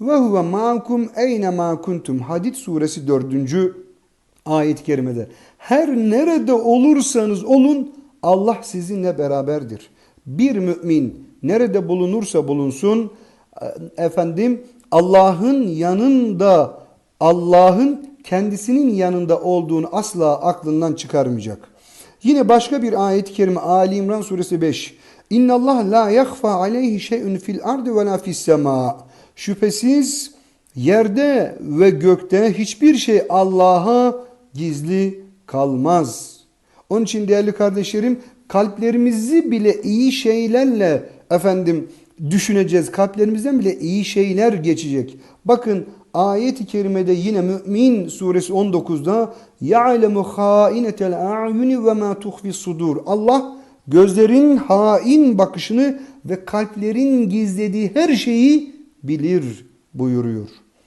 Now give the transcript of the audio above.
Ve huve ma'akum eyne ma kuntum. Hadid suresi 4. ayet-i kerimede. Her nerede olursanız olun Allah sizinle beraberdir. Bir mümin nerede bulunursa bulunsun efendim Allah'ın yanında Allah'ın kendisinin yanında olduğunu asla aklından çıkarmayacak. Yine başka bir ayet-i kerime Ali İmran suresi 5. İnna Allah la yakhfa aleyhi şey'un fil ardı ve la fis sema. Şüphesiz yerde ve gökte hiçbir şey Allah'a gizli kalmaz. Onun için değerli kardeşlerim kalplerimizi bile iyi şeylerle efendim düşüneceğiz. Kalplerimizden bile iyi şeyler geçecek. Bakın ayet-i kerimede yine Mümin suresi 19'da ya'lemu hainetel a'yuni ve ma tuhfi sudur. Allah gözlerin hain bakışını ve kalplerin gizlediği her şeyi bilir buyuruyor.